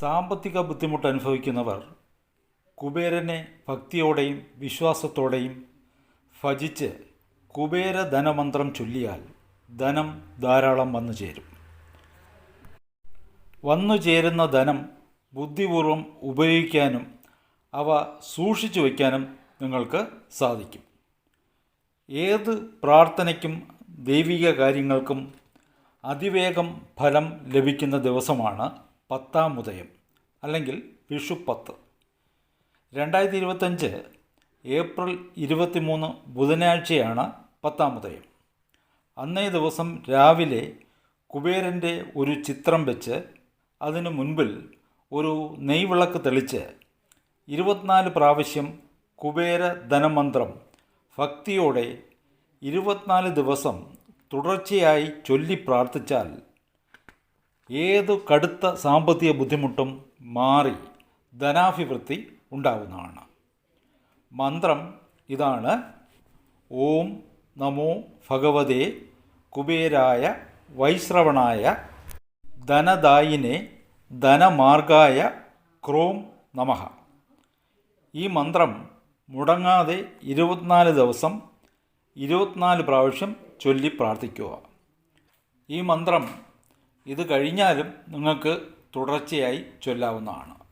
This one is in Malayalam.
സാമ്പത്തിക ബുദ്ധിമുട്ട് അനുഭവിക്കുന്നവർ കുബേരനെ ഭക്തിയോടെയും വിശ്വാസത്തോടെയും ഭജിച്ച് കുബേര ധനമന്ത്രം ചൊല്ലിയാൽ ധനം ധാരാളം വന്നു ചേരും. വന്നു ചേരുന്ന ധനം ബുദ്ധിപൂർവം ഉപയോഗിക്കാനും അവ സൂക്ഷിച്ചു വയ്ക്കാനും നിങ്ങൾക്ക് സാധിക്കും. ഏത് പ്രാർത്ഥനയ്ക്കും ദൈവിക കാര്യങ്ങൾക്കും അതിവേഗം ഫലം ലഭിക്കുന്ന ദിവസമാണ് പത്താം ഉദയം അല്ലെങ്കിൽ വിഷുപ്പത്ത്. രണ്ടായിരത്തി ഇരുപത്തഞ്ച് ഏപ്രിൽ ഇരുപത്തിമൂന്ന് ബുധനാഴ്ചയാണ് പത്താം ഉദയം. അന്നേ ദിവസം രാവിലെ കുബേരന്റെ ഒരു ചിത്രം വെച്ച് അതിനു മുൻപിൽ ഒരു നെയ്വിളക്ക് തെളിച്ച് ഇരുപത്തിനാല് പ്രാവശ്യം കുബേര ധനമന്ത്രം ഭക്തിയോടെ ഇരുപത്തിനാല് ദിവസം തുടർച്ചയായി ചൊല്ലി പ്രാർത്ഥിച്ചാൽ ഏതു കടുത്ത സാമ്പത്തിക ബുദ്ധിമുട്ടും മാറി ധനാഭിവൃദ്ധി ഉണ്ടാകുന്നതാണ് മന്ത്രം ഇതാണ്. ഓം നമോ ഭഗവതേ കുബേരായ വൈശ്രവണായ ധനദായിനെ ധനമാർഗായ ക്രോം നമഃ. ഈ മന്ത്രം മുടങ്ങാതെ ഇരുപത്തിനാല് ദിവസം ഇരുപത്തിനാല് പ്രാവശ്യം ചൊല്ലി പ്രാർത്ഥിക്കുക. ഈ മന്ത്രം ഇത് കഴിഞ്ഞാലും നിങ്ങൾക്ക് തുടർച്ചയായി ചൊല്ലാവുന്നതാണ്.